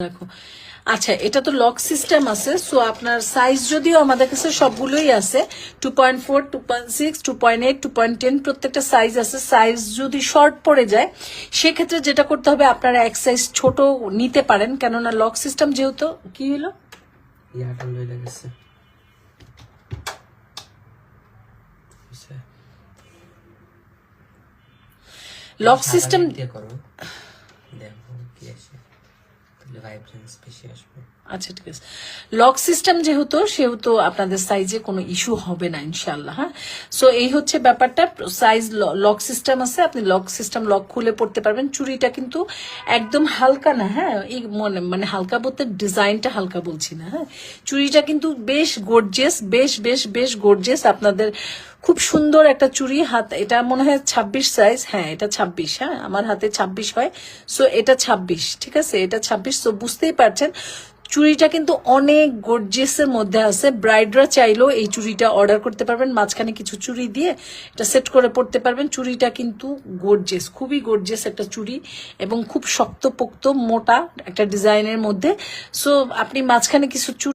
দেখো। আচ্ছা এটা তো লক সিস্টেম আছে সো আপনার সাইজ যদিও আমাদের কাছে সবগুলোই আছে two point four two point six two point eight two point ten প্রত্যেকটা সাইজ আছে। সাইজ যদি শর্ট পড়ে যায় সেক্ষেত্রে যেটা করতে হবে আপনারা এক সাইজ ছোট নিতে পারেন কেননা লক সিস্টেম যেহেতু কি হলো? লক সিস্টেম নেট দিয়ে করো দেখো কি আসে তাহলে আচ্ছা ঠিক আছে। লক সিস্টেম যেহেতু, সেহেতু আপনাদের সাইজে কোনো ইস্যু হবে না ইনশাল্লাহ হ্যাঁ? সো এই হচ্ছে ব্যাপারটা। সাইজ লক সিস্টেম আছে, আপনি লক সিস্টেম লক খুলে পড়তে পারবেন। চুড়িটা কিন্তু একদম হালকা না হ্যাঁ? এই মনে মানে হালকা বলতে ডিজাইনটা হালকা বলছি না হ্যাঁ? চুড়িটা কিন্তু বেশ গর্জেস বেশ বেশ বেশ গর্জেস আপনাদের খুব সুন্দর একটা চুড়ি, হাত, এটা মনে হয় ছাব্বিশ সাইজ হ্যাঁ এটা ছাব্বিশ হ্যাঁ আমার হাতে ছাব্বিশ হয় সো এটা ছাব্বিশ, ঠিক আছে, এটা ছাব্বিশ তো বুঝতেই পারছেন, চুড়িটা কিন্তু অনেক গর্জিয়াসের মধ্যে আছে ব্রাইডরা চাইলেও এই চুড়িটা অর্ডার করতে পারবেন, মাঝখানে কিছু চুড়ি দিয়ে এটা সেট করে পড়তে পারবেন, চুড়িটা কিন্তু গর্জিয়াস খুবই গর্জিয়াস একটা চুড়ি এবং খুব শক্তপোক্ত, মোটা একটা ডিজাইনের মধ্যে সো আপনি মাঝখানে কিছু